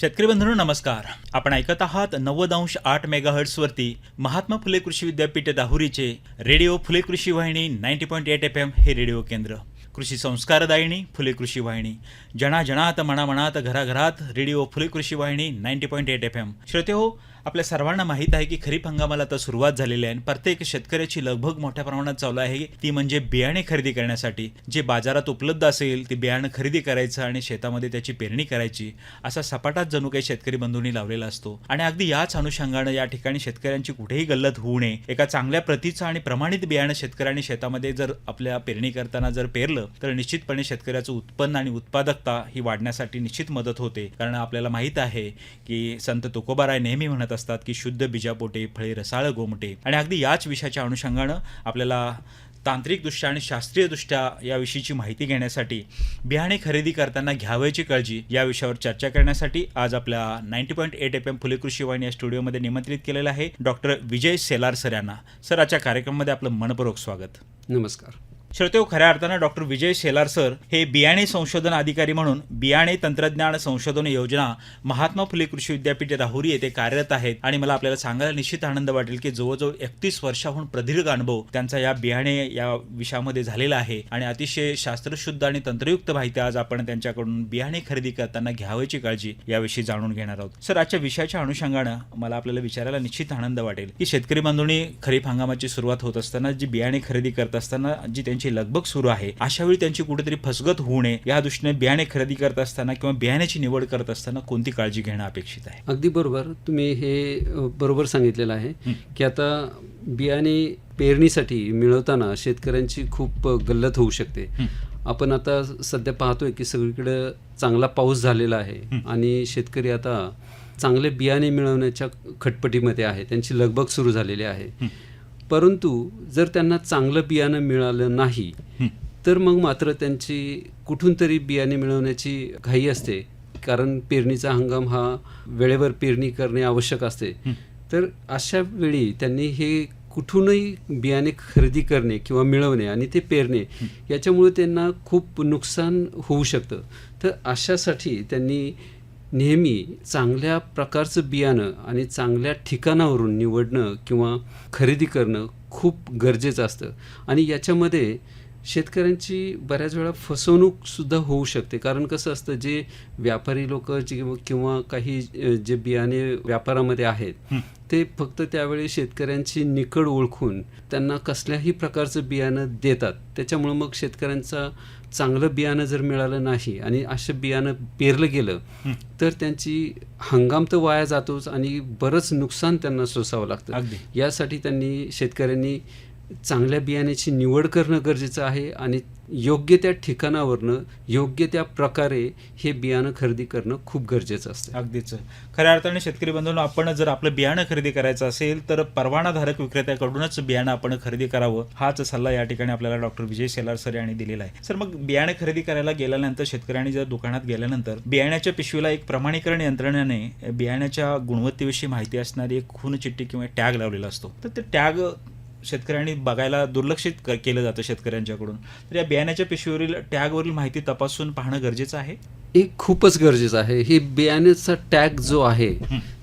शेतकरी बंधू नमस्कार. आपण ऐकत आहात नव्वद अंश आठ मेगाहर्ट्सवरती महात्मा फुले कृषी विद्यापीठ दाहुरीचे radio Phule Krishi Vahini ninety point eight F M हे रेडिओ केंद्र. कृषी संस्कारदायिनी फुले कृषी वाहिनी. जणाजणात मनामनात घराघरात radio Phule Krishi Vahini ninety point eight F M. श्रोते हो आपल्या सर्वांना माहीत आहे की खरीप हंगामाला आता सुरुवात झालेली आहे आणि प्रत्येक शेतकऱ्याची लगभग मोठ्या प्रमाणात चालू आहे. ती म्हणजे बियाणे खरेदी करण्यासाठी. जे बाजारात उपलब्ध असेल ते बियाणं खरेदी करायचं आणि शेतामध्ये त्याची पेरणी करायची असा सपाटाच जणू काही शेतकरी बंधूंनी लावलेला असतो. आणि अगदी याच अनुषंगानं या ठिकाणी शेतकऱ्यांची कुठेही गल्लत होऊ नये. एका चांगल्या प्रतीचं आणि प्रमाणित बियाणं शेतकऱ्यांनी शेतामध्ये जर आपल्या पेरणी करताना जर पेरलं तर निश्चितपणे शेतकऱ्याचं उत्पन्न आणि उत्पादकता ही वाढण्यासाठी निश्चित मदत होते. कारण आपल्याला माहीत आहे की संत तुकोबाराय नेहमी म्हणत असतात की शुद्ध बीजापोटे फळे रसाळ गोमटे. आणि अगदी याच विषयाच्या अनुषंगानं आपल्याला तांत्रिकदृष्ट्या आणि शास्त्रीयदृष्ट्या याविषयीची माहिती घेण्यासाठी बियाणे खरेदी करताना घ्यावयाची काळजी या विषयावर चर्चा करण्यासाठी आज आपल्या ninety point eight F M Phule Krishi Vahini या स्टुडिओमध्ये निमंत्रित केलेलं आहे डॉक्टर विजय सेलार सर यांना. सर आजच्या कार्यक्रमामध्ये आपलं मनपूर्वक स्वागत. नमस्कार. श्रोतेव खऱ्या अर्थानं डॉक्टर विजय शेलार सर हे बियाणे संशोधन अधिकारी म्हणून बियाणे तंत्रज्ञान संशोधन योजना महात्मा फुले कृषी विद्यापीठ राहुरी येथे कार्यरत आहेत. आणि मला आपल्याला सांगायला निश्चित आनंद वाटेल की जवळजवळ एकतीस वर्षाहून प्रदीर्घ अनुभव त्यांचा या बियाणे या विषयामध्ये झालेला आहे. आणि अतिशय शास्त्रशुद्ध आणि तंत्रयुक्त माहिती आज आपण त्यांच्याकडून बियाणे खरेदी करताना घ्यावयाची काळजी याविषयी जाणून घेणार आहोत. सर आजच्या विषयाच्या अनुषंगानं मला आपल्याला विचारायला निश्चित आनंद वाटेल. की शेतकरी बांधणी खरीप हंगामाची सुरुवात होत असताना जी बियाणे खरेदी करत असताना जी त्यांची लगबग सुरू आहे. अशा वेळी त्यांची कुठेतरी फसगत होऊ नये. या दृष्टीने बियाणे खरेदी करत असताना किंवा बियाण्याची निवड करत असताना कोणती काळजी घेणं अपेक्षित आहे? अगदी बरोबर. तुम्ही हे बरोबर सांगितलेलं आहे की आता बियाणे पेरणीसाठी मिळवताना शेतकऱ्यांची खूप गल्लत होऊ शकते. आपण आता सध्या पाहतोय की सगळीकडे चांगला पाऊस झालेला आहे आणि शेतकरी आता चांगले बियाणे मिळवण्याच्या खटपटीमध्ये आहे. त्यांची लगबग सुरू झालेली आहे. परंतु जर त्यांना चांगलं बियाणं मिळालं नाही तर मग मात्र त्यांची कुठून तरी बियाणे मिळवण्याची घाई असते. कारण पेरणीचा हंगाम हा वेळेवर पेरणी करणे आवश्यक असते. तर अशा वेळी त्यांनी हे कुठूनही बियाणे खरेदी करणे किंवा मिळवणे आणि ते पेरणे याच्यामुळे त्यांना खूप नुकसान होऊ शकतं. तर अशासाठी त्यांनी नेहमी चांगल्या प्रकारचं बियाणं आणि चांगल्या ठिकाणावरून निवडणं किंवा खरेदी करणं खूप गरजेचं असतं. आणि याच्यामध्ये शेतकऱ्यांची बऱ्याच वेळा फसवणूकसुद्धा होऊ शकते. कारण कसं असतं जे व्यापारी लोक जे किंवा काही जे बियाणे व्यापारामध्ये आहेत ते फक्त त्यावेळी शेतकऱ्यांची निकड ओळखून त्यांना कसल्याही प्रकारचं बियाणं देतात. त्याच्यामुळं मग शेतकऱ्यांचा चांगलं बियाणं जर मिळालं नाही आणि असं बियाणं पेरलं गेलं तर त्यांची हंगाम तर वाया जातोच आणि बरंच नुकसान त्यांना सोसावं लागतं. यासाठी त्यांनी शेतकऱ्यांनी चांगल्या बियाण्याची निवड करणं गरजेचं आहे आणि योग्य त्या ठिकाणावरनं योग्य त्या प्रकारे हे बियाणं खरेदी करणं खूप गरजेचं असतं. अगदीच. खऱ्या अर्थाने शेतकरी बंधूंना आपण जर आपलं बियाणं खरेदी करायचं असेल तर परवानाधारक विक्रेत्याकडूनच बियाणं आपण खरेदी करावं हाच सल्ला या ठिकाणी आपल्याला डॉक्टर विजय शेलार सर यांनी दिलेला आहे. सर मग बियाणं खरेदी करायला गेल्यानंतर शेतकऱ्यांनी जर दुकानात गेल्यानंतर बियाण्याच्या पिशवीला एक प्रमाणीकरण यंत्रणेने बियाण्याच्या गुणवत्तेविषयी माहिती असणारी एक खून चिठ्ठी किंवा टॅग लावलेला असतो. तर ते टॅग शेतकऱ्यांनी बघायला दुर्लक्षित केलं जातं शेतकऱ्यांच्याकडून. तर या बियाण्याच्या पिशवीवरील टॅगवरील माहिती तपासून पाहणं गरजेचं आहे? हे खूपच गरजेचं आहे. हे बियाण्याचा टॅग जो आहे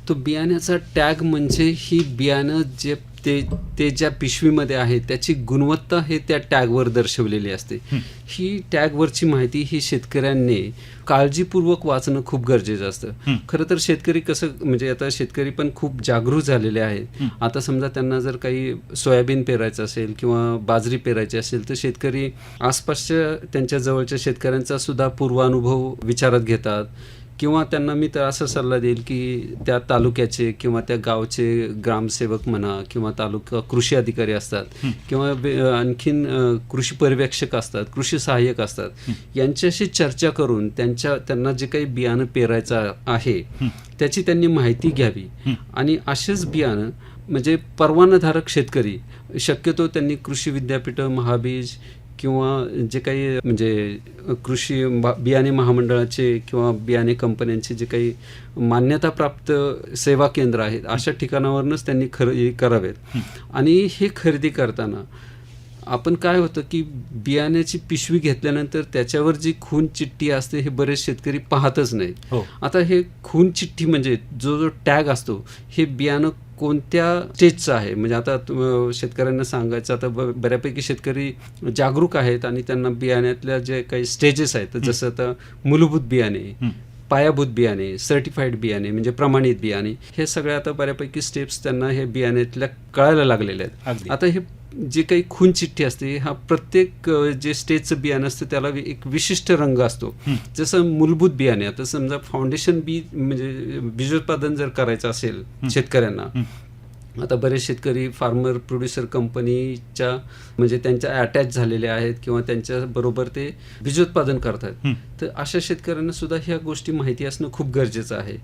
तो बियाण्याचा टॅग म्हणजे ही बियाणं जे ते ते ज्या पिशवीमध्ये आहे त्याची गुणवत्ता हे त्या टॅगवर दर्शवलेली असते. ही. टॅगवरची माहिती ही शेतकऱ्यांनी काळजीपूर्वक वाचणं खूप गरजेचं असतं. खरं तर शेतकरी कसं म्हणजे आता शेतकरी पण खूप जागरूक झालेले आहेत. आता समजा त्यांना जर काही सोयाबीन पेरायचं असेल किंवा बाजरी पेरायची असेल तर शेतकरी आसपासच्या त्यांच्या जवळच्या शेतकऱ्यांचा सुद्धा पूर्वानुभव विचारात घेतात. किंवा त्यांना मी तर असा सल्ला देईल की त्या तालुक्याचे किंवा त्या गावचे ग्रामसेवक म्हणा किंवा तालुका कृषी अधिकारी असतात किंवा आणखीन कृषी पर्यवेक्षक असतात कृषी सहाय्यक असतात यांच्याशी चर्चा करून त्यांच्या त्यांना जे काही बियाणं पेरायचं आहे त्याची त्यांनी माहिती घ्यावी. आणि असेच बियाणं म्हणजे परवानाधारक शेतकरी शक्यतो त्यांनी कृषी विद्यापीठ महाबीज किंवा जे काही म्हणजे कृषी बियाणे महामंडळाचे किंवा बियाणे कंपन्यांचे जे काही मान्यताप्राप्त सेवा केंद्र आहेत अशा ठिकाणावरूनच त्यांनी खरेदी करावेत. आणि हे खरेदी करताना आपण काय होतं की बियाण्याची पिशवी घेतल्यानंतर त्याच्यावर जी खून चिठ्ठी असते हे बरेच शेतकरी पाहतच नाहीत. हो. आता हे खून चिठ्ठी म्हणजे जो जो टॅग असतो हे बियाणं कोणत्या स्टेजचं आहे? म्हणजे आता शेतकऱ्यांना सांगायचं आता बऱ्यापैकी शेतकरी जागरूक आहेत आणि त्यांना बियाण्यातल्या जे काही स्टेजेस आहेत जसं आता मूलभूत बियाणे. पायाभूत बियाणे सर्टिफाईड बियाणे म्हणजे प्रमाणित बियाणे हे सगळे आता बऱ्यापैकी स्टेप्स त्यांना हे बियाण्यातल्या कळायला लागलेले आहेत. आता हे जे काही खून चिठ्ठी असते हा प्रत्येक जे स्टेजचं बियाणं असतं त्याला एक विशिष्ट रंग असतो. जसं मूलभूत बियाणे आता समजा फाउंडेशन बी म्हणजे बीजोत्पादन जर करायचं असेल शेतकऱ्यांना. आता बरेच शेतकरी फार्मर प्रोड्युसर कंपनीच्या म्हणजे त्यांच्या अटॅच झालेले आहेत किंवा त्यांच्या बरोबर ते बीजोत्पादन करतात. तर अशा शेतकऱ्यांना सुद्धा ह्या गोष्टी माहिती असणं खूप गरजेचं आहे.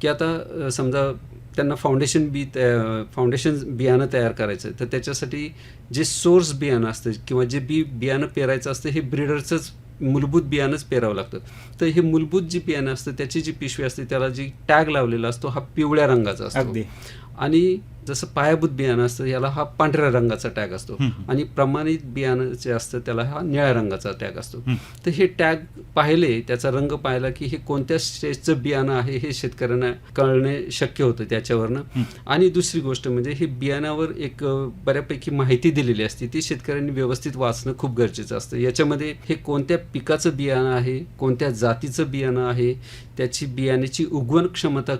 की आता समजा त्यांना फाउंडेशन बी तया- फाउंडेशन बियाणं तयार करायचं आहे तर त्याच्यासाठी जे सोर्स बियाणं असतं किंवा जे बी बियाणं पेरायचं असतं हे ब्रीडरचंच मूलभूत बियाणंच पेरावं लागतं. तर हे मूलभूत जी बियाणं असतं त्याची जी पिशवी असते त्याला जी टॅग लावलेला असतो हा पिवळ्या रंगाचा असतो. अगदी. आणि जसं पायाभूत बियाणं असतं याला हा पांढऱ्या रंगाचा टॅग असतो. आणि प्रमाणित बियाणं जे असतं त्याला हा निळ्या रंगाचा टॅग असतो. तर हे टॅग पाहिले त्याचा रंग पाहिला की हे कोणत्या स्टेजचं बियाणं आहे हे शेतकऱ्यांना कळणे शक्य होतं त्याच्यावरनं. आणि दुसरी गोष्ट म्हणजे हे बियाण्यावर एक बऱ्यापैकी माहिती दिलेली असते ती शेतकऱ्यांनी व्यवस्थित वाचणं खूप गरजेचं असतं याच्यामध्ये हे कोणत्या पिकाचं बियाणं आहे कोणत्या जातीचं बियाणं आहे त्याची बियाण्याची उगवण क्षमता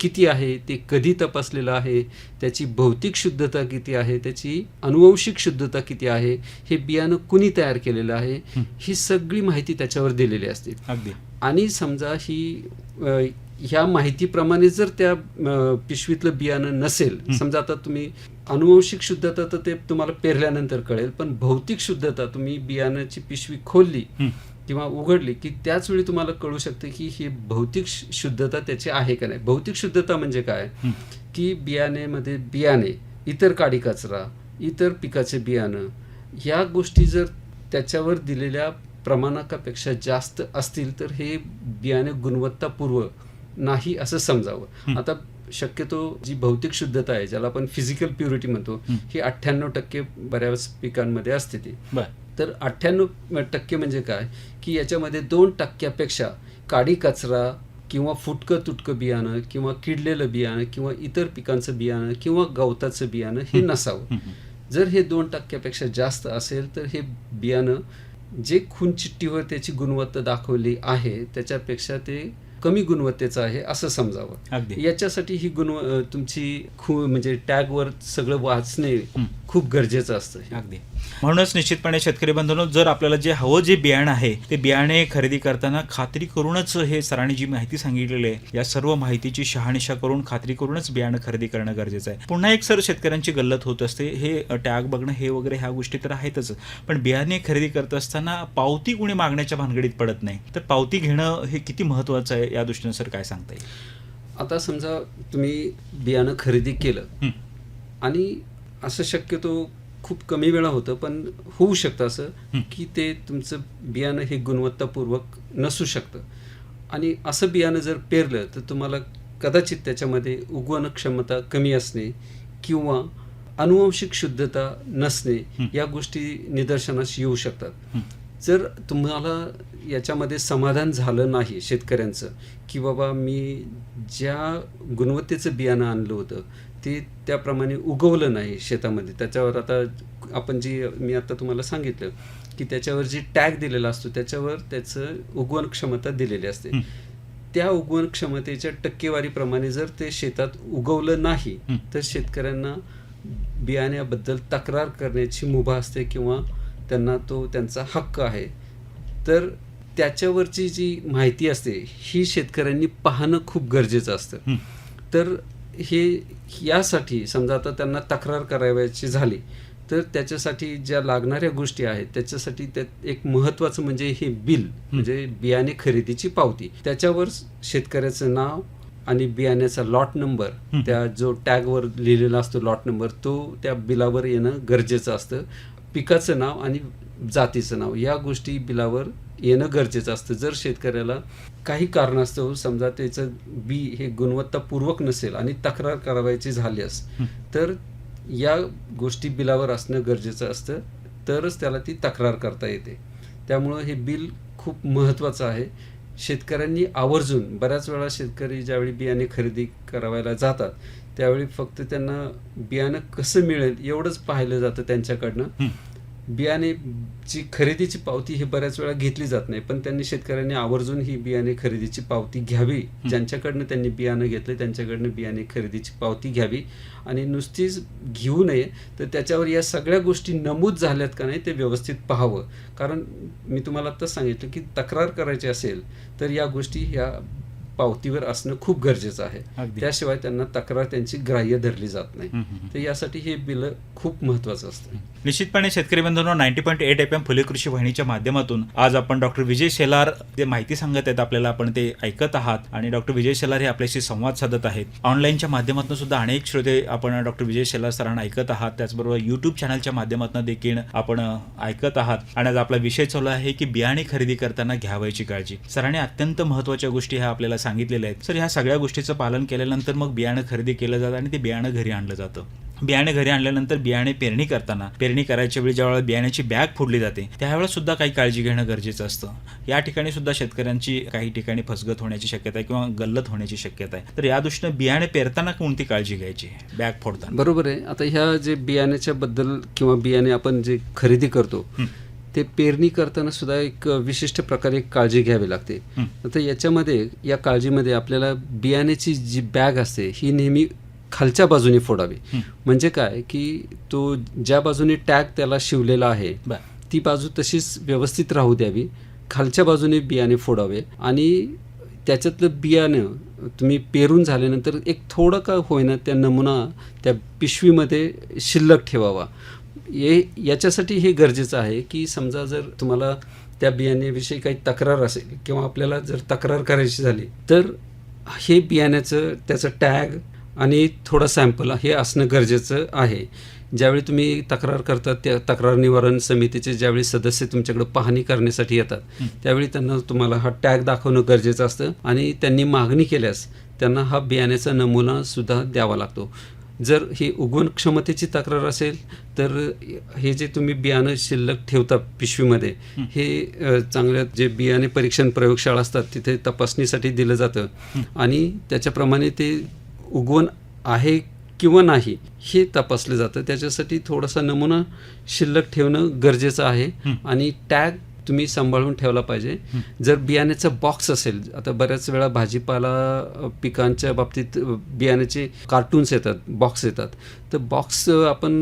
किती आहे ते कधी तपासलेलं आहे त्याची भौतिक शुद्धता किती आहे त्याची अनुवंशिक शुद्धता किती आहे हे बियाणं कुणी तयार केलेलं आहे हं. सगळी माहिती त्याच्यावर दिलेली असते आणि समजा ही ह्या माहितीप्रमाणे जर त्या पिशवीतलं बियाणं नसेल. समजा आता तुम्ही अनुवंशिक शुद्धता तर ते तुम्हाला पेरल्यानंतर कळेल पण भौतिक शुद्धता तुम्ही बियाण्याची पिशवी खोलली. किंवा उघडली की त्याच वेळी तुम्हाला कळू शकते की ही भौतिक शुद्धता त्याची आहे का नाही भौतिक शुद्धता म्हणजे काय. की बियाणेमध्ये बियाणे इतर काडी कचरा इतर पिकाचे बियाणं ह्या गोष्टी जर त्याच्यावर दिलेल्या प्रमाणकापेक्षा जास्त असतील तर हे बियाणे गुणवत्तापूर्व नाही असं समजावं. आता शक्यतो जी भौतिक शुद्धता आहे ज्याला आपण फिजिकल प्युरिटी म्हणतो हं. अठ्ठ्याण्णव टक्के बऱ्याच पिकांमध्ये असते ती तर अठ्ठ्याण्णव टक्के म्हणजे काय? की याच्यामध्ये दोन टक्क्यापेक्षा काडी कचरा किंवा फुटकं तुटकं बियाणं किंवा किडलेलं बियाणं किंवा इतर पिकांचं बियाणं किंवा गवताचं बियाणं हे नसावं. जर हे दोन टक्क्यापेक्षा जास्त असेल तर हे बियाणं जे खून चिठ्ठीवर त्याची गुणवत्ता दाखवली आहे त्याच्यापेक्षा ते कमी गुणवत्तेचं आहे असं समजावं. याच्यासाठी ही गुणव तुमची खू म्हणजे टॅगवर सगळं वाचणे. खूप गरजेचं असतं अगदी. म्हणूनच निश्चितपणे शेतकरी बंधूंनो जर आपल्याला जे हवं जे बियाणं आहे ते बियाणे खरेदी करताना खात्री करूनच हे सरांनी जी माहिती सांगितलेली आहे. या सर्व माहितीची शहानिशा करून खात्री करूनच बियाणं खरेदी करणं गरजेचं आहे. पुन्हा एक सर शेतकऱ्यांची गल्लत होत असते. हे टॅग बघणं हे वगैरे ह्या गोष्टी तर आहेतच. पण बियाणे खरेदी करत असताना पावती कुणी मागण्याच्या भानगडीत पडत नाही. तर पावती घेणं हे किती महत्वाचं आहे या दृष्टीनं सर काय सांगता येईल? आता समजा तुम्ही बियाणं खरेदी केलं. आणि असं शक्यतो खूप कमी वेळा होतं पण होऊ शकतं असं. की ते तुमचं बियाणं हे गुणवत्तापूर्वक नसू शकतं आणि असं बियाणं जर पेरलं तर तुम्हाला कदाचित त्याच्यामध्ये उगवण क्षमता कमी असणे किंवा अनुवंशिक शुद्धता नसणे. या गोष्टी निदर्शनास येऊ शकतात. जर तुम्हाला याच्यामध्ये समाधान झालं नाही शेतकऱ्यांचं की बाबा मी ज्या गुणवत्तेचं बियाणं आणलं होतं ते त्याप्रमाणे उगवलं नाही शेतामध्ये त्याच्यावर आता आपण जी मी आता तुम्हाला सांगितलं की त्याच्यावर जी टॅग दिलेला असतो त्याच्यावर त्याचं उगवण क्षमता दिलेली असते. त्या उगवण क्षमतेच्या टक्केवारीप्रमाणे जर ते शेतात उगवलं नाही. तर शेतकऱ्यांना बियाण्याबद्दल तक्रार करण्याची मुभा असते किंवा त्यांना तो त्यांचा हक्क आहे तर त्याच्यावरची जी माहिती असते ही शेतकऱ्यांनी पाहणं खूप गरजेचं असतं. तर हे यासाठी समजा आता त्यांना तक्रार करावयाची झाली तर त्याच्यासाठी ज्या लागणाऱ्या गोष्टी आहेत त्याच्यासाठी त्यात एक महत्त्वाचं म्हणजे हे बिल म्हणजे बियाणे खरेदीची पावती. त्याच्यावर शेतकऱ्याचं नाव आणि बियाण्याचा लॉट नंबर त्या जो टॅगवर लिहिलेला असतो लॉट नंबर तो त्या बिलावर येणं गरजेचं असतं. पिकाचं नाव आणि जातीचं नाव या गोष्टी बिलावर येणं गरजेचं असतं. जर शेतकऱ्याला काही कारणास्तव समजा त्याचं बी हे गुणवत्तापूर्वक नसेल आणि तक्रार करावायची झाल्यास. तर या गोष्टी बिलावर असणं गरजेचं असतं. तरच त्याला ती तक्रार करता येते. त्यामुळं हे बिल खूप महत्त्वाचं आहे. शेतकऱ्यांनी आवर्जून बऱ्याच वेळा शेतकरी ज्यावेळी बियाणे खरेदी करावायला जातात त्यावेळी फक्त त्यांना बियाणं कसं मिळेल एवढंच पाहिलं जातं त्यांच्याकडनं. बियाणेची खरेदीची पावती ही बऱ्याच वेळा घेतली जात नाही. पण त्यांनी शेतकऱ्यांनी आवर्जून ही बियाणे खरेदीची पावती घ्यावी. ज्यांच्याकडनं त्यांनी बियाणं घेतलं त्यांच्याकडनं बियाणे खरेदीची पावती घ्यावी. आणि नुसतीच घेऊ नये तर त्याच्यावर या सगळ्या गोष्टी नमूद झाल्यात का नाही ते व्यवस्थित पाहावं. कारण मी तुम्हाला आत्ताच सांगितलं की तक्रार करायची असेल तर या गोष्टी ह्या पावतीवर असणं खूप गरजेचं आहे. त्याशिवाय त्यांना तक्रार त्यांची ग्राह्य धरली जात नाही. तर यासाठी हे बिल खूप महत्वाचं असतं. निश्चितपणे शेतकरी बंधूंनो ninety point eight F M Phule Krishi वाहिनीच्या माध्यमातून आज आपण डॉक्टर विजय शेलार जे माहिती सांगत आहेत आपल्याला आपण ते ऐकत आहात आणि डॉक्टर विजय शेलार हे आपल्याशी संवाद साधत आहेत. ऑनलाईनच्या माध्यमातून सुद्धा अनेक श्रोते आपण डॉक्टर विजय शेलार सरांना ऐकत आहात. त्याचबरोबर युट्यूब चॅनलच्या माध्यमातून देखील आपण ऐकत आहात. आणि आज आपला विषय चालू आहे की बियाणे खरेदी करताना घ्यावायची काळजी. सरांनी अत्यंत महत्त्वाच्या गोष्टी ह्या आपल्याला सांगितलेल्या आहेत. सर ह्या सगळ्या गोष्टीचं पालन केल्यानंतर मग बियाणं खरेदी केलं जातं आणि ते बियाणं घरी आणलं जातं. बियाणे घरी आणल्यानंतर बियाणे पेरणी करताना पेरणी करायच्या वेळी ज्यावेळेला बियाण्याची बॅग फोडली जाते त्यावेळेस सुद्धा काही काळजी घेणं गरजेचं असतं. या ठिकाणी सुद्धा शेतकऱ्यांची काही ठिकाणी फसगत होण्याची शक्यता आहे किंवा गल्लत होण्याची शक्यता आहे. तर या दृष्टीनं बियाणे पेरताना कोणती काळजी घ्यायची? बॅग फोडताना. बरोबर आहे. आता ह्या जे बियाण्याच्या बद्दल किंवा बियाणे आपण जे खरेदी करतो. ते पेरणी करताना सुद्धा एक विशिष्ट प्रकारे काळजी घ्यावी लागते. आता याच्यामध्ये या काळजीमध्ये आपल्याला बियाण्याची जी बॅग असते ही नेहमी खालच्या बाजूने फोडावी. म्हणजे काय? की तो ज्या बाजूने टॅग त्याला शिवलेला आहे ती बाजू तशीच व्यवस्थित राहू द्यावी. खालच्या बाजूने बियाणे फोडावे. आणि त्याच्यातलं बियाणं तुम्ही पेरून झाल्यानंतर एक थोडं का होईना त्या नमुना त्या पिशवीमध्ये शिल्लक ठेवावा. हे याच्यासाठी हे गरजेचं आहे की समजा जर तुम्हाला त्या बियाण्याविषयी काही तक्रार असेल किंवा आपल्याला जर तक्रार करायची झाली तर हे बियाण्याचं त्याचं टॅग आणि थोडं सॅम्पल हे असणं गरजेचं आहे. ज्यावेळी तुम्ही तक्रार करतात त्या तक्रार निवारण समितीचे ज्यावेळी सदस्य तुमच्याकडे पाहणी करण्यासाठी येतात त्यावेळी त्यांना तुम्हाला हा टॅग दाखवणं गरजेचं असतं आणि त्यांनी मागणी केल्यास त्यांना हा बियाण्याचा नमुना सुद्धा द्यावा लागतो. जर ही उगवण क्षमतेची तक्रार असेल तर हे जे तुम्ही बियाणं शिल्लक ठेवता पिशवीमध्ये हे. चांगल्या जे बियाणे परीक्षण प्रयोगशाळा असतात तिथे तपासणीसाठी दिलं जातं. आणि त्याच्याप्रमाणे ते उगवण आहे किंवा नाही हे तपासलं जातं. त्याच्यासाठी थोडासा नमुना शिल्लक ठेवणं गरजेचं आहे. आणि टॅग तुम्ही सांभाळून ठेवला पाहिजे. जर बियाण्याचा बॉक्स असेल आता बऱ्याच वेळा भाजीपाला पिकांच्या बाबतीत बियाण्याचे कार्टून्स येतात बॉक्स येतात. तर बॉक्स आपण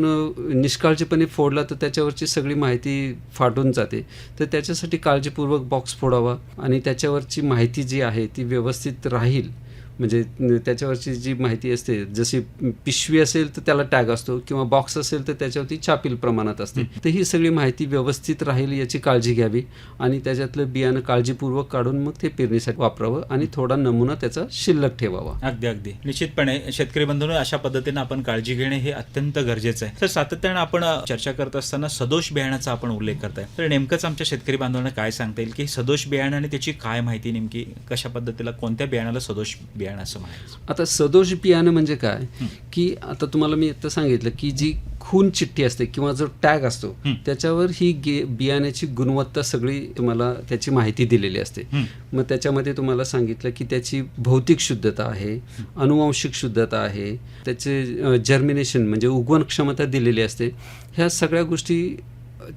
निष्काळजीपणे फोडला तर त्याच्यावरची सगळी माहिती फाटून जाते. तर त्याच्यासाठी काळजीपूर्वक बॉक्स फोडावा आणि त्याच्यावरची माहिती जी आहे ती व्यवस्थित राहील. म्हणजे त्याच्यावरची जी माहिती असते जशी पिशवी असेल तर त्याला टॅग असतो किंवा बॉक्स असेल तर त्याच्यावरती छापील प्रमाणात असते. तर ही सगळी माहिती व्यवस्थित राहील याची काळजी घ्यावी आणि त्याच्यातलं बियाणं काळजीपूर्वक काढून मग ते पेरणीसाठी वापरावं आणि थोडा नमुना त्याचा शिल्लक ठेवावा. अगदी अगदी. निश्चितपणे शेतकरी बंधूंनो अशा पद्धतीने आपण काळजी घेणे हे अत्यंत गरजेचं आहे. तर सातत्यानं आपण चर्चा करत असताना सदोष बियाण्याचा आपण उल्लेख करताय. तर नेमकंच आमच्या शेतकरी बांधवांना काय सांगता येईल की सदोष बियाणं आणि त्याची काय माहिती नेमकी कशा पद्धतीला कोणत्या बियाण्याला सदोष बियाणं असं म्हणायचं. आता सदोष बियाणं म्हणजे काय? की आता तुम्हाला मी आता सांगितलं की जी खून चिठ्ठी असते किंवा जो टॅग असतो. त्याच्यावर ही बियाण्याची गुणवत्ता सगळी तुम्हाला त्याची माहिती दिलेली असते. मग त्याच्यामध्ये तुम्हाला सांगितलं की त्याची भौतिक शुद्धता आहे अनुवांशिक शुद्धता आहे त्याचे जर्मिनेशन म्हणजे उगवण क्षमता दिलेली असते. ह्या सगळ्या गोष्टी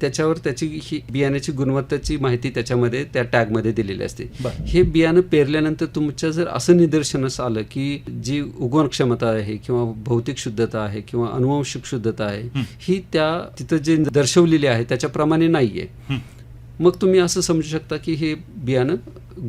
त्याच्यावर त्याची ही बियाण्याची गुणवत्ताची माहिती त्याच्यामध्ये त्या टॅगमध्ये दिलेली असते. हे बियाणं पेरल्यानंतर तुमच्या जर असं निदर्शनास आलं की जी उगवण क्षमता आहे किंवा भौतिक शुद्धता आहे किंवा अनुवांशिक शुद्धता आहे ही. त्या तिथं जे दर्शवलेली आहे त्याच्याप्रमाणे नाही आहे हं. मग तुम्ही असं समजू शकता की हे बियाणं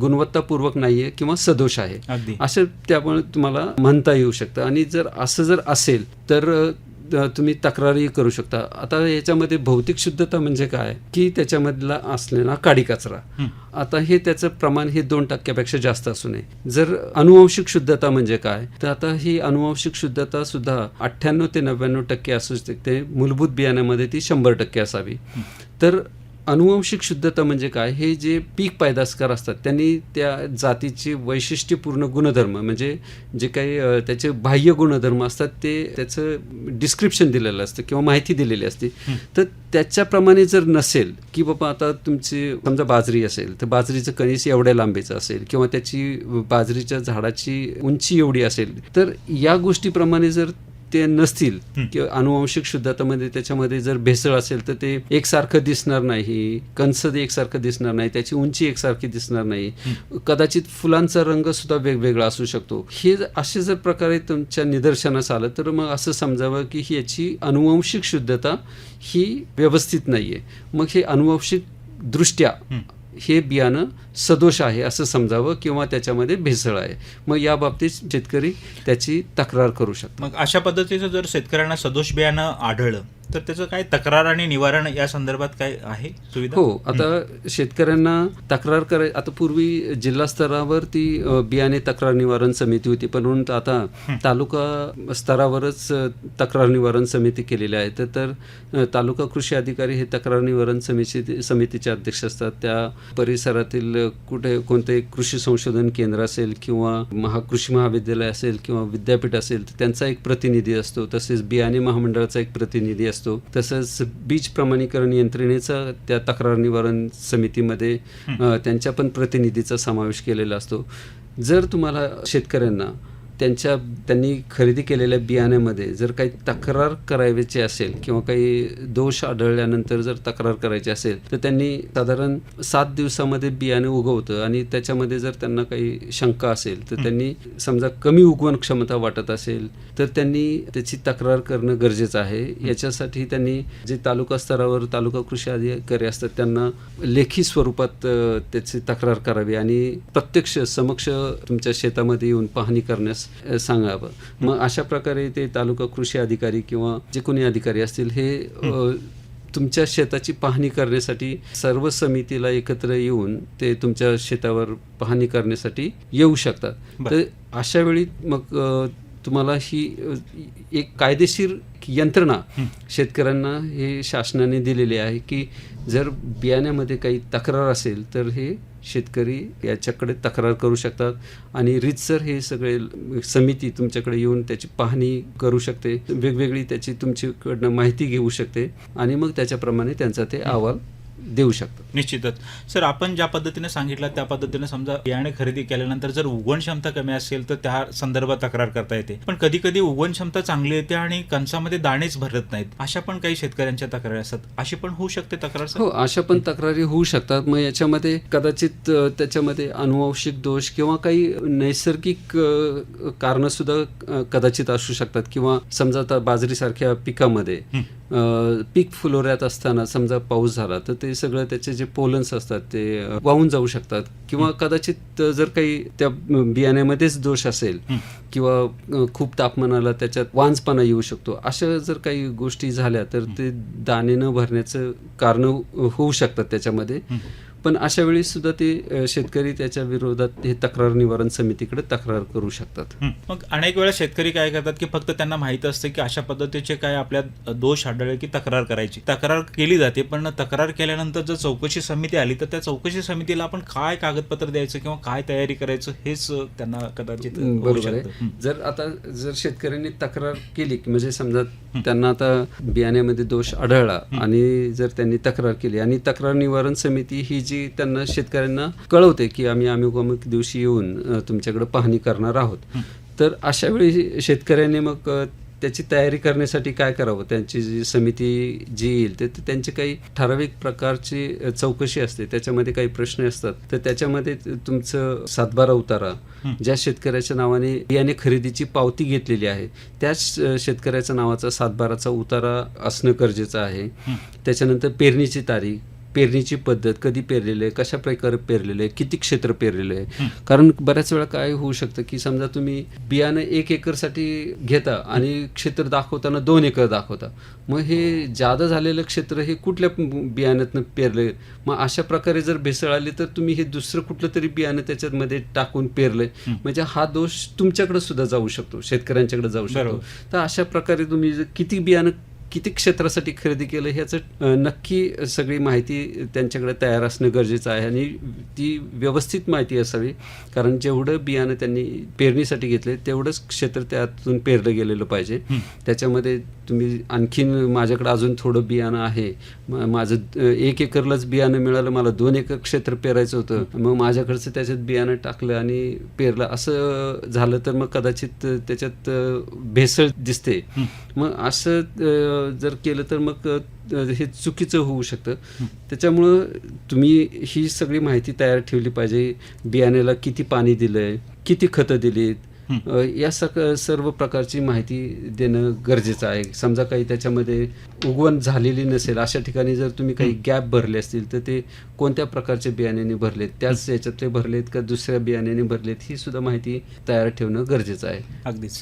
गुणवत्तापूर्वक नाही आहे किंवा सदोष आहे. असं त्यामुळे तुम्हाला म्हणता येऊ शकतं. आणि जर असं जर असेल तर तुम्ही तक्रारही करू शकता. आता याच्यामध्ये भौतिक शुद्धता म्हणजे काय? की त्याच्यामधला असलेला काडी कचरा. आता हे त्याचं प्रमाण हे दोन टक्क्यापेक्षा जास्त असू नये. जर अनुवंशिक शुद्धता म्हणजे काय? तर आता ही अनुवंशिक शुद्धता सुद्धा अठ्ठ्याण्णव ते नव्याण्णव टक्के असू शकते. मूलभूत बियाण्यामध्ये ती शंभर टक्के असावी. तर अनुवांशिक शुद्धता म्हणजे काय? हे जे पीक पैदासकार असतात त्यांनी त्या जातीचे वैशिष्ट्यपूर्ण गुणधर्म म्हणजे जे काही त्याचे बाह्य गुणधर्म असतात ते त्याचं डिस्क्रिप्शन दिलेलं असतं किंवा माहिती दिलेली असते. तर त्याच्याप्रमाणे जर नसेल की बाबा आता तुमची समजा बाजरी असेल तर बाजरीचं कणीस एवढ्या लांबीचं असेल किंवा त्याची बाजरीच्या झाडाची उंची एवढी असेल तर या गोष्टीप्रमाणे जर ते नसतील किंवा अनुवांशिक शुद्धतामध्ये त्याच्यामध्ये जर भेसळ असेल तर ते एकसारखं दिसणार नाही. कंस एकसारखं दिसणार नाही. त्याची उंची एकसारखी दिसणार नाही. कदाचित फुलांचा रंग सुद्धा वेगवेगळा असू शकतो. हे असे जर प्रकारे तुमच्या निदर्शनास आलं तर मग असं समजावं की याची अनुवांशिक शुद्धता ही व्यवस्थित नाहीये. मग हे अनुवांशिक दृष्ट्या हे बियाणं सदोष आहे असं समजावं किंवा त्याच्यामध्ये भेसळ आहे. मग या बाबतीत शेतकरी त्याची तक्रार करू शकतात. मग अशा पद्धतीचं जर शेतकऱ्यांना सदोष बियाणं आढळलं तर त्याचं काय तक्रार आणि निवारण या संदर्भात काय आहे सुविधा? हो आता शेतकऱ्यांना तक्रार कराय आता पूर्वी जिल्हा स्तरावर ती बियाणे तक्रार निवारण समिती होती परंतु आता तालुका स्तरावरच तक्रार निवारण समिती केलेली आहे. तर तालुका कृषी अधिकारी हे तक्रार निवारण समिती समितीचे अध्यक्ष असतात. त्या परिसरातील कुठे कोणते कृषी संशोधन केंद्र असेल किंवा महा कृषी महाविद्यालय असेल किंवा विद्यापीठ असेल तर त्यांचा एक प्रतिनिधी असतो. तसेच बियाणे महामंडळाचा एक प्रतिनिधी असतो. तसंच बीज प्रमाणीकरण यंत्रणेचा त्या तक्रार निवारण समितीमध्ये त्यांच्या पण प्रतिनिधीचा समावेश केलेला असतो. जर तुम्हाला शेतकऱ्यांना त्यांच्या त्यांनी खरेदी केलेल्या बियाण्यामध्ये जर काही तक्रार करायची असेल किंवा काही दोष आढळल्यानंतर जर तक्रार करायची असेल तर त्यांनी साधारण सात दिवसामध्ये बियाणे उगवतं आणि त्याच्यामध्ये जर त्यांना काही शंका असेल तर त्यांनी समजा कमी उगवण क्षमता वाटत असेल तर त्यांनी त्याची तक्रार करणं गरजेचं आहे. याच्यासाठी त्यांनी जे तालुका स्तरावर तालुका कृषी अधिकारी असतात त्यांना लेखी स्वरूपात त्याची तक्रार करावी आणि प्रत्यक्ष समक्ष तुमच्या शेतामध्ये येऊन पाहणी करण्यास सांगावं. मग अशा प्रकारे ते तालुका कृषी अधिकारी किंवा जे कोणी अधिकारी असतील हे तुमच्या शेताची पाहणी करण्यासाठी सर्व समितीला एकत्र येऊन ते तुमच्या शेतावर पाहणी करण्यासाठी येऊ शकतात. तर अशा वेळी मग तुम्हाला ही एक कायदेशीर यंत्रणा शेतकऱ्यांना हे शासनाने दिलेली आहे की जर बियाण्यामध्ये काही तक्रार असेल तर हे शेतकरी याच्याकडे तक्रार करू शकतात. आणि रीतसर हे सगळे समिती तुमच्याकडे येऊन त्याची पाहणी करू शकते. वेगवेगळी त्याची तुमच्याकडनं माहिती घेऊ शकते. आणि मग त्याच्याप्रमाणे त्यांचा ते अहवाल देऊ शकतात निश्चितच. सर आपण ज्या पद्धतीने सांगितलं त्या पद्धतीने समजा बियाणे खरेदी केल्यानंतर जर उगवण क्षमता कमी असेल तर त्या संदर्भात तक्रार करता येते. पण कधी कधी उगवण क्षमता चांगली येते आणि कंसामध्ये दाणेच भरत नाहीत. अशा पण काही शेतकऱ्यांच्या तक्रारी असतात. अशी पण होऊ शकते तक्रार हो अशा पण तक्रारी होऊ शकतात. मग याच्यामध्ये कदाचित त्याच्यामध्ये अनुवांशिक दोष किंवा काही नैसर्गिक कारणं सुद्धा कदाचित असू शकतात. किंवा समजा आता बाजरीसारख्या पिकामध्ये पीक फुलोऱ्यात असताना समजा पाऊस झाला तर ते सगळं त्याचे जे पोलन्स असतात ते वाहून जाऊ शकतात. किंवा कदाचित जर काही त्या बियाण्यामध्येच दोष असेल किंवा खूप तापमानाला त्याच्यात वांजपणा येऊ शकतो अशा जर काही गोष्टी झाल्या तर ते दाणे न भरण्याचं कारण होऊ शकतात त्याच्यामध्ये. पण अशा वेळी सुद्धा ते शेतकरी त्याच्या विरोधात हे तक्रार निवारण समितीकडे तक्रार करू शकतात. मग अनेक वेळा शेतकरी काय करतात की फक्त त्यांना माहीत असते की अशा पद्धतीचे काय आपल्यात दोष आढळले की तक्रार करायची तक्रार केली जाते पण तक्रार केल्यानंतर जर चौकशी समिती आली तर त्या चौकशी समितीला आपण काय कागदपत्र द्यायचं किंवा काय तयारी करायचं हेच त्यांना कदाचित बरोबर. आहे. जर आता जर शेतकऱ्यांनी तक्रार केली की म्हणजे समजा त्यांना आता बियाण्यामध्ये दोष आढळला आणि जर त्यांनी तक्रार केली आणि तक्रार निवारण समिती ही जी त्यांना शेतकऱ्यांना कळवते की आम्ही अमुक अमुक दिवशी येऊन तुमच्याकडे पाहणी करणार आहोत. तर अशा वेळी शेतकऱ्यांनी मग त्याची तयारी करण्यासाठी काय करावं? त्यांची जी समिती जी येईल ते त्यांची काही ठराविक प्रकारची चौकशी असते. त्याच्यामध्ये काही प्रश्न असतात. तर त्याच्यामध्ये तुमचं सातबारा उतारा ज्या शेतकऱ्याच्या नावाने बियाणे खरेदीची पावती घेतलेली आहे त्याच शेतकऱ्याच्या नावाचा सातबाराचा उतारा असणं गरजेचं आहे. त्याच्यानंतर पेरणीची तारीख पेरणीची पद्धत कधी पेरलेलं आहे कशा प्रकारे पेरलेलं आहे किती क्षेत्र पेरलेलं आहे? कारण बऱ्याच वेळा काय होऊ शकतं की समजा तुम्ही बियाणं एक एकरसाठी घेता आणि क्षेत्र दाखवताना दोन एकर दाखवता. मग हे जादा झालेलं क्षेत्र हे कुठल्या बियाण्यातनं पेरलं मग अशा प्रकारे जर भेसळ आली तर तुम्ही हे दुसरं कुठलं तरी बियाणं त्याच्यामध्ये टाकून पेरलंय. म्हणजे हा दोष तुमच्याकडे सुद्धा जाऊ शकतो शेतकऱ्यांच्याकडे जाऊ शकतो. तर अशा प्रकारे तुम्ही किती बियाणं किती क्षेत्रासाठी खरेदी केलं ह्याचं नक्की सगळी माहिती त्यांच्याकडे तयार असणं गरजेचं आहे आणि ती व्यवस्थित माहिती असावी. कारण जेवढं बियाणं त्यांनी पेरणीसाठी घेतले तेवढंच क्षेत्र त्यातून पेरलं गेलेलं पाहिजे. त्याच्यामध्ये तुम्ही आणखीन माझ्याकडे अजून थोडं बियाणं आहे म- माझं एक एकरलाच बियाणं मिळालं मला दोन एकर क्षेत्र पेरायचं होतं. मग माझ्याकडचं त्याच्यात बियाणं टाकलं आणि पेरलं. असं झालं तर मग कदाचित त्याच्यात भेसळ दिसते. मग असं जर केलं तर मग हे चुकीचं होऊ शकतं. त्याच्यामुळं तुम्ही ही सगळी माहिती तयार ठेवली पाहिजे. बियाण्याला किती पाणी दिलंय किती खतं दिलीत या सक सर्व प्रकारची माहिती देणं गरजेचं आहे. समजा काही त्याच्यामध्ये उगवण झालेली नसेल अशा ठिकाणी जर तुम्ही काही गॅप भरले असतील तर ते कोणत्या प्रकारचे बियाण्याने भरलेत? त्याच याच्यातले भरलेत का दुसऱ्या बियाण्याने भरलेत? ही सुद्धा माहिती तयार ठेवणं गरजेचं आहे. अगदीच.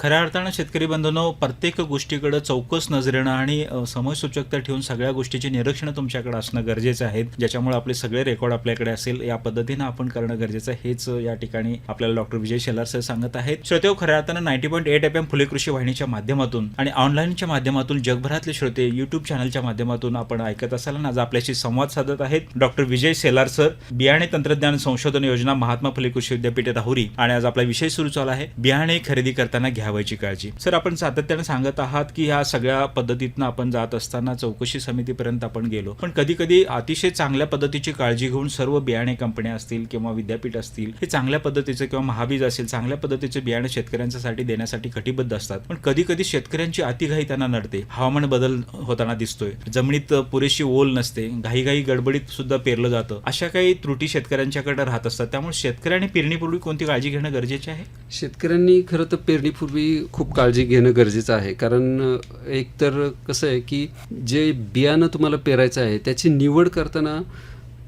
खऱ्या अर्थानं शेतकरी बंधूंनो प्रत्येक गोष्टीकडे चौकस नजरेनं आणि अ, समयसूचकता ठेवून सगळ्या गोष्टीची निरीक्षणं तुमच्याकडे असणं गरजेचं आहे. ज्याच्यामुळे आपले सगळे रेकॉर्ड आपल्याकडे असेल या पद्धतीनं आपण करणं गरजेचं आहे. हेच या ठिकाणी आपल्याला डॉक्टर विजय शेलार सर सांगत आहेत. श्रोते हो, खऱ्या अर्थानं ninety point eight F M Phule Krishi वाहिनीच्या माध्यमातून आणि ऑनलाईनच्या माध्यमातून जगभरातले श्रोते युट्यूब चॅनलच्या माध्यमातून आपण ऐकत असाल आज आपल्याशी संवाद साधत आहेत डॉक्टर विजय सेलार सर बियाणे तंत्रज्ञान संशोधन योजना महात्मा फुले कृषी विद्यापीठ राहुरी आणि आज आपला विषय सुरू चालू आहे बियाणे खरेदी करताना घ्यावयाची काळजी. सर आपण सातत्याने सांगत आहात की ह्या सगळ्या पद्धतीतनं आपण जात असताना चौकशी समितीपर्यंत आपण गेलो. पण कधी कधी अतिशय चांगल्या पद्धतीची काळजी घेऊन सर्व बियाणे कंपन्या असतील किंवा विद्यापीठ असतील हे चांगल्या पद्धतीचे किंवा महाबीज असेल चांगल्या पद्धतीचे बियाणे शेतकऱ्यांसाठी देण्यासाठी कटिबद्ध असतात. पण कधी कधी शेतकऱ्यांची अतिघाई त्यांना नडते. हवामान बदल होताना दिसतोय. जमिनीत पुरेशी ओल नसते. घाईघाई गडबडीत सुद्धा पेरलं जातं. अशा काही त्रुटी शेतकऱ्यांच्याकडे राहत असतात. त्यामुळे शेतकऱ्यांनी पेरणीपूर्वी कोणती काळजी घेणं गरजेचे आहे? शेतकऱ्यांनी खरं तर पेरणीपूर्वी खूप काळजी घेणं गरजेचं आहे. कारण एक एकतर कसं आहे की जे बियाणं तुम्हाला पेरायचं आहे त्याची निवड करताना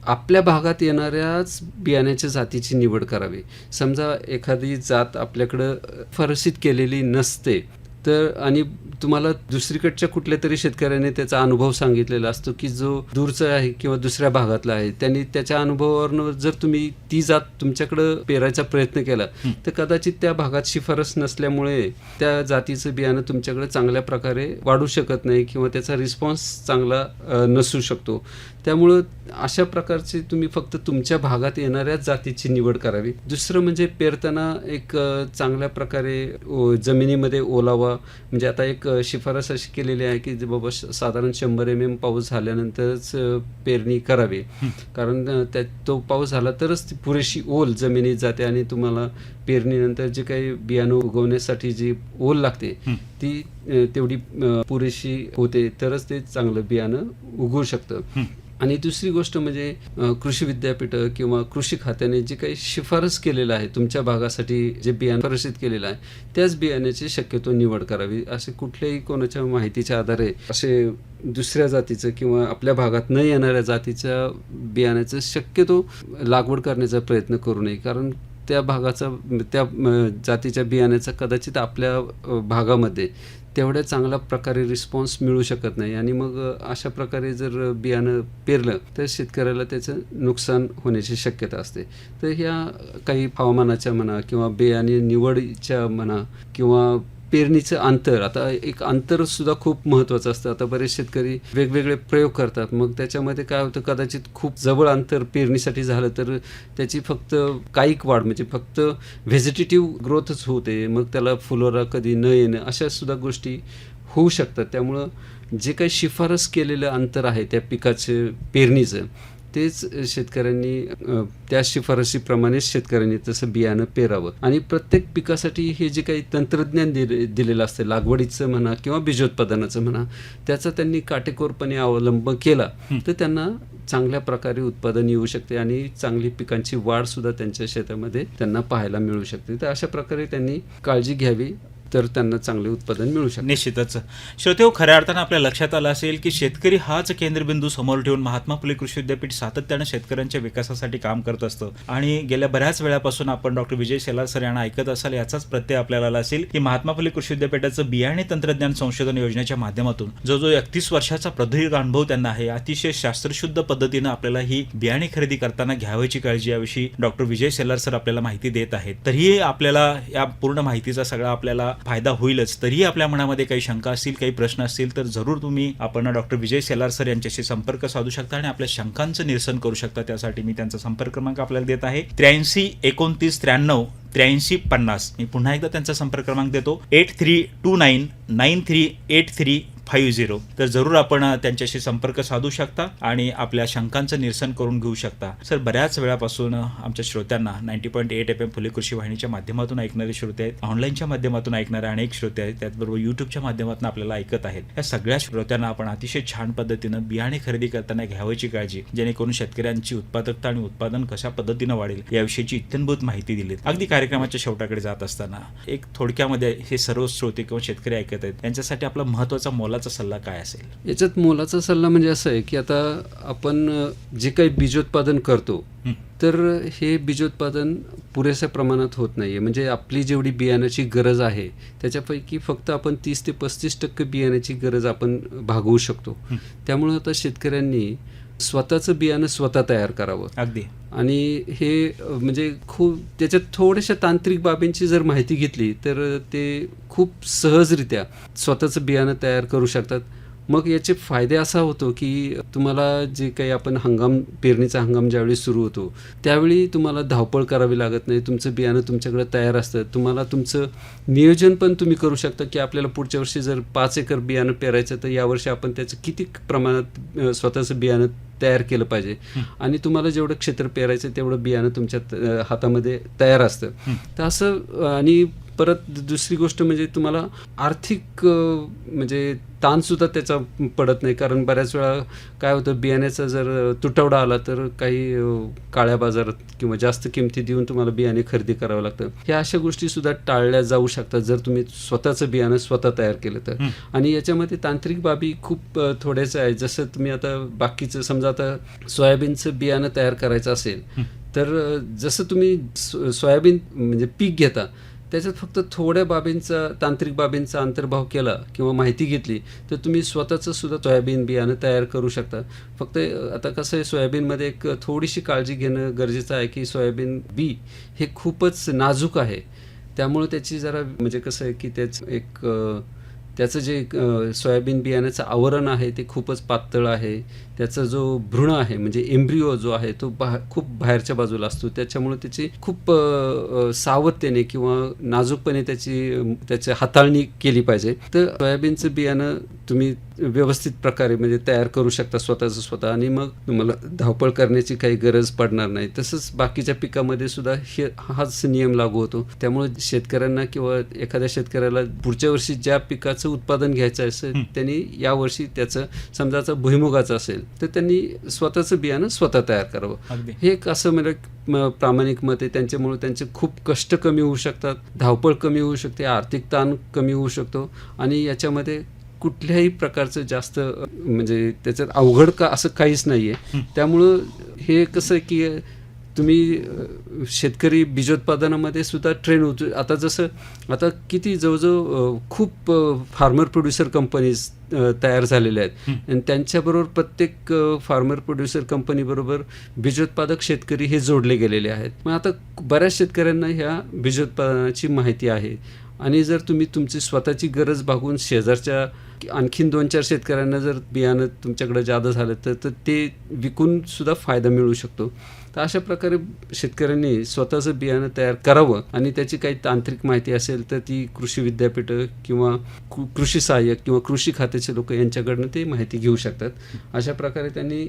आपल्या भागात येणाऱ्याच बियाण्याच्या जातीची निवड करावी. समजा एखादी जात आपल्याकडं फरसित केलेली नसते तर आणि तुम्हाला दुसरीकडच्या कुठल्या तरी शेतकऱ्याने त्याचा अनुभव सांगितलेला असतो की जो दूरचा आहे किंवा दुसऱ्या भागातला आहे त्यांनी त्याच्या अनुभवावरनं जर तुम्ही ती जात तुमच्याकडं पेरायचा प्रयत्न केला तर कदाचित त्या भागात शिफारस नसल्यामुळे त्या जातीचं बियाणं तुमच्याकडे चांगल्या प्रकारे वाढू शकत नाही किंवा त्याचा रिस्पॉन्स चांगला नसू शकतो. त्यामुळं अशा प्रकारचे तुम्ही फक्त तुमच्या भागात येणाऱ्याच जातीची निवड करावी. दुसरं म्हणजे पेरताना एक चांगल्या प्रकारे जमिनीमध्ये ओलावा म्हणजे आता एक शिफारस अशी केलेली आहे की जे बाबा साधारण शंभर एम एम पाऊस झाल्यानंतरच पेरणी करावी. कारण त्या तो पाऊस झाला तरच ती पुरेशी ओल जमिनीत जाते आणि तुम्हाला पेरणीनंतर जे काही बियाणं उगवण्यासाठी जी ओल लागते ती तेवढी पुरेशी होते तरच ते चांगलं बियाणं उगवू शकतं. आणि दुसरी गोष्ट म्हणजे कृषी विद्यापीठं किंवा कृषी खात्याने जे काही शिफारस केलेलं आहे तुमच्या भागासाठी जे बियाणं शिफारसीत केलेलं आहे त्याच बियाण्याची शक्यतो निवड करावी. असे कुठल्याही कोणाच्या माहितीच्या आधारे असे दुसऱ्या जातीचं किंवा आपल्या भागात न येणाऱ्या जातीच्या बियाण्याचं शक्यतो लागवड करण्याचा प्रयत्न करू नये. कारण त्या भागाचा त्या जातीच्या बियाण्याचा कदाचित आपल्या भागामध्ये तेवढ्या चांगल्या प्रकारे रिस्पॉन्स मिळू शकत नाही. आणि मग अशा प्रकारे जर बियाणं पेरलं तर शेतकऱ्याला त्याचं नुकसान होण्याची शक्यता असते. तर ह्या काही हवामानाच्या म्हणा किंवा बियाणे निवडीच्या म्हणा किंवा पेरणीचं अंतर आता एक अंतर सुद्धा खूप महत्त्वाचं असतं. आता बरेच शेतकरी वेगवेगळे प्रयोग करतात. मग त्याच्यामध्ये काय होतं कदाचित खूप जवळ अंतर पेरणीसाठी झालं तर त्याची फक्त कायिक वाढ म्हणजे फक्त व्हेजिटेटिव्ह ग्रोथच होते. मग त्याला फुलोरा कधी न येणं अशा सुद्धा गोष्टी होऊ शकतात. त्यामुळं जे काही शिफारस केलेलं अंतर आहे त्या पिकाचं पेरणीचं तेच शेतकऱ्यांनी त्या शिफारसीप्रमाणेच शेतकऱ्यांनी तसं बियाणं पेरावं. आणि प्रत्येक पिकासाठी हे जे काही तंत्रज्ञान दिले दिलेलं असतं लागवडीचं म्हणा किंवा बीजोत्पादनाचं म्हणा त्याचा त्यांनी काटेकोरपणे अवलंब केला तर त्यांना चांगल्या प्रकारे उत्पादन येऊ शकते आणि चांगली पिकांची वाढ सुद्धा त्यांच्या शेतामध्ये त्यांना पाहायला मिळू शकते. तर अशा प्रकारे त्यांनी काळजी घ्यावी. तर त्यांना चांगले उत्पादन मिळू शकते. निश्चितच. श्रोतेव हो, खऱ्या अर्थानं आपल्या लक्षात आलं असेल की शेतकरी हाच केंद्रबिंदू समोर ठेवून महात्मा फुले कृषी विद्यापीठ सातत्यानं शेतकऱ्यांच्या विकासासाठी काम करत असतं. आणि गेल्या बऱ्याच वेळापासून आपण डॉक्टर विजय शेलार सर यांना ऐकत असाल याचाच प्रत्यय आपल्याला आला असेल की महात्मा फुले कृषी विद्यापीठाचं बियाणे तंत्रज्ञान संशोधन योजनेच्या माध्यमातून जो जो एकतीस वर्षाचा प्रदीर्घ अनुभव त्यांना आहे अतिशय शास्त्रशुद्ध पद्धतीनं आपल्याला ही बियाणे खरेदी करताना घ्यावयाची काळजी याविषयी डॉक्टर विजय शेलार सर आपल्याला माहिती देत आहेत. तरीही आपल्याला या पूर्ण माहितीचा सगळा आपल्याला फायदा होईलच. तरीही आपल्या मनामध्ये काही शंका असतील काही प्रश्न असतील तर जरूर तुम्ही आपण डॉक्टर विजय सेलार सर यांच्याशी संपर्क साधू शकता आणि आपल्या शंकांचं निरसन करू शकता. त्यासाठी मी त्यांचा संपर्क क्रमांक आपल्याला देत आहे. त्र्याऐंशी एकोणतीस त्र्याण्णव त्र्याऐंशी पन्नास. मी पुन्हा एकदा त्यांचा संपर्क क्रमांक देतो. Eight three two nine nine three eight three five zero. तर जरूर आपण त्यांच्याशी संपर्क साधू शकता आणि आपल्या शंकांचं निरसन करून घेऊ शकता. सर बऱ्याच वेळापासून आमच्या श्रोत्यांना ninety point eight F M Phule Krishi वाहिनीच्या माध्यमातून ऐकणारे श्रोते आहेत ऑनलाईनच्या माध्यमातून ऐकणारे अनेक श्रोते आहेत त्याचबरोबर युट्यूबच्या माध्यमातून आपल्याला ऐकत आहेत. या सगळ्या श्रोत्यांना आपण अतिशय छान पद्धतीनं बियाणे खरेदी करताना घ्यावयाची काळजी जेणेकरून शेतकऱ्यांची उत्पादकता आणि उत्पादन कशा पद्धतीनं वाढेल याविषयीची इत्यंभूत माहिती दिली अगदी कार्यक्रमाच्या शेवटाकडे जात असताना एक थोडक्यामध्ये हे सर्व श्रोते किंवा शेतकरी ऐकत आहेत त्यांच्यासाठी आपला महत्त्वाचा मोलाचा सल्ला काय असेल याच्यात मोलाचा सल्ला म्हणजे असं आहे की आता आपण जे काही बीजोत्पादन करतो. तर हे बीजोत्पादन पुरेशा प्रमाणात होत नाही आहे म्हणजे आपली जेवढी बियाण्याची गरज आहे त्याच्यापैकी फक्त आपण तीस ते पस्तीस टक्के बियाण्याची गरज आपण भागवू शकतो. त्यामुळं आता शेतकऱ्यांनी स्वतःचं बियाणं स्वतः तयार करावं. अगदी. आणि हे म्हणजे खूप त्याच्यात थोड्याशा तांत्रिक बाबींची जर माहिती घेतली तर ते खूप सहजरित्या स्वतःचं बियाणं तयार करू शकतात. मग याचे फायदे असा होतो की तुम्हाला जे काही आपण हंगाम पेरणीचा हंगाम ज्यावेळी सुरू होतो त्यावेळी तुम्हाला धावपळ करावी लागत नाही तुमचं बियाणं तुमच्याकडे तयार असतं. तुम्हाला तुमचं नियोजन पण तुम्ही करू शकता की आपल्याला पुढच्या वर्षी जर पाच एकर बियाणं पेरायचं तर यावर्षी आपण त्याचं किती प्रमाणात स्वतःचं बियाणं तयार केलं पाहिजे. आणि तुम्हाला जेवढं क्षेत्र पेरायचं तेवढं बियाणं तुमच्या हातामध्ये तयार असतं. तर असं आणि परत दुसरी गोष्ट म्हणजे तुम्हाला आर्थिक म्हणजे ताणसुद्धा त्याचा पडत नाही. कारण बऱ्याच वेळा काय होतं बियाण्याचा जर तुटवडा आला तर काही काळ्या बाजारात किंवा जास्त किमती देऊन तुम्हाला बियाणे खरेदी करावं लागतं. ह्या अशा गोष्टीसुद्धा टाळल्या जाऊ शकतात जर तुम्ही स्वतःचं बियाणं स्वतः तयार केलं तर. आणि याच्यामध्ये तांत्रिक बाबी खूप थोड्याच आहे जसं तुम्ही आता बाकीचं समजा आता सोयाबीनचं बियाणं तयार करायचं असेल तर जसं तुम्ही सोयाबीन म्हणजे पीक घेता त्याच्यात फक्त थोड्या बाबींचा तांत्रिक बाबींचा अंतर्भाव केला किंवा माहिती घेतली तर तुम्ही स्वतःचं सुद्धा सोयाबीन बियाणं तयार करू शकता. फक्त आता कसं आहे सोयाबीनमध्ये एक थोडीशी काळजी घेणं गरजेचं आहे की सोयाबीन बी हे खूपच नाजूक आहे. त्यामुळे त्याची जरा म्हणजे कसं आहे की त्याच एक त्याचं जे सोयाबीन बियाण्याचं आवरण आहे ते खूपच पातळ आहे. त्याचा जो भ्रूण आहे म्हणजे एम्ब्रिओ जो आहे तो बा खूप बाहेरच्या बाजूला असतो. त्याच्यामुळे त्याची खूप सावधतेने किंवा नाजूकपणे त्याची त्याची हाताळणी केली पाहिजे. तर सोयाबीनचं बियाणं तुम्ही व्यवस्थित प्रकारे म्हणजे तयार करू शकता स्वतःचं स्वतः आणि मग तुम्हाला धावपळ करण्याची काही गरज पडणार नाही. तसंच बाकीच्या पिकामध्ये सुद्धा हे हाच नियम लागू होतो. त्यामुळे शेतकऱ्यांना किंवा एखाद्या शेतकऱ्याला पुढच्या वर्षी ज्या पिकाचं उत्पादन घ्यायचं असेल. त्यांनी यावर्षी त्याचं समजा आता भुईमुगाचं असेल तर त्यांनी स्वतःचं बियाणं स्वतः तयार करावं. हे एक असं म्हणजे प्रामाणिक मत आहे. त्यांच्यामुळे त्यांचे खूप कष्ट कमी होऊ शकतात धावपळ कमी होऊ शकते आर्थिक ताण कमी होऊ शकतो आणि याच्यामध्ये कुठल्याही प्रकारचं जास्त म्हणजे त्याच्यात अवघड का असं काहीच नाही आहे. त्यामुळं हे कसं की तुम्ही शेतकरी बीजोत्पादनामध्ये सुद्धा ट्रेन होतो. आता जसं आता किती जवळजवळ खूप फार्मर प्रोड्युसर कंपनीज तयार झालेल्या आहेत. आणि त्यांच्याबरोबर प्रत्येक फार्मर प्रोड्युसर कंपनीबरोबर बीजोत्पादक शेतकरी हे जोडले गेलेले आहेत. मग आता बऱ्याच शेतकऱ्यांना ह्या बीजोत्पादनाची माहिती आहे. आणि जर तुम्ही तुमची स्वतःची गरज भागून शेजारच्या आणखीन दोन चार शेतकऱ्यांना जर बियाणं तुमच्याकडे जादा झालं तर तर ते विकून सुद्धा फायदा मिळू शकतो. तर अशा प्रकारे शेतकऱ्यांनी स्वतःचं बियाणं तयार करावं आणि त्याची काही तांत्रिक माहिती असेल तर ती कृषी विद्यापीठं किंवा कृषी सहाय्यक किंवा कृषी खात्याचे लोक यांच्याकडनं ते माहिती घेऊ शकतात. अशा प्रकारे त्यांनी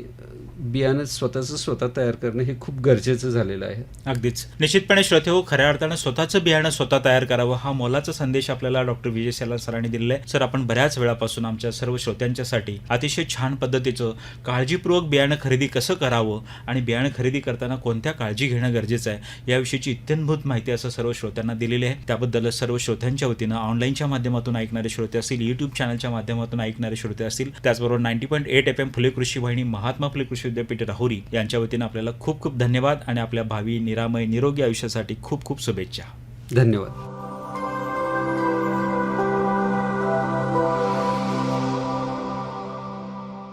बियाणं स्वतःचं स्वतः तयार करणं हे खूप गरजेचं झालेलं आहे. अगदीच. निश्चितपणे श्रोते हो खऱ्या अर्थानं स्वतःचं बियाणं स्वतः तयार करावं हा मोलाचा संदेश आपल्याला डॉक्टर विजय सेला सरांनी दिलेला आहे. सर आपण बऱ्याच वेळापासून आमच्या सर्व श्रोत्यांच्यासाठी अतिशय छान पद्धतीचं काळजीपूर्वक बियाणं खरेदी कसं करावं आणि बियाणं खरेदी करताना कोणत्या काळजी घेणं गरजेचं आहे याविषयीची इत्यंभूत माहिती असं सर्व श्रोत्यांना दिलेली आहे. त्याबद्दल सर्व श्रोत्यांच्या वतीनं ऑनलाईनच्या माध्यमातून ऐकणारे श्रोते असतील युट्यूब चॅनलच्या माध्यमातून ऐकणारे श्रोते असतील त्याचबरोबर ninety point eight F M Phule Krishi Vahini Mahatma फुले कृषी विद्यापीठ राहुरी यांच्या वतीनं आपल्याला खूप खूप धन्यवाद आणि आपल्या भावी निरामय निरोगी आयुष्यासाठी खूप खूप शुभेच्छा. धन्यवाद.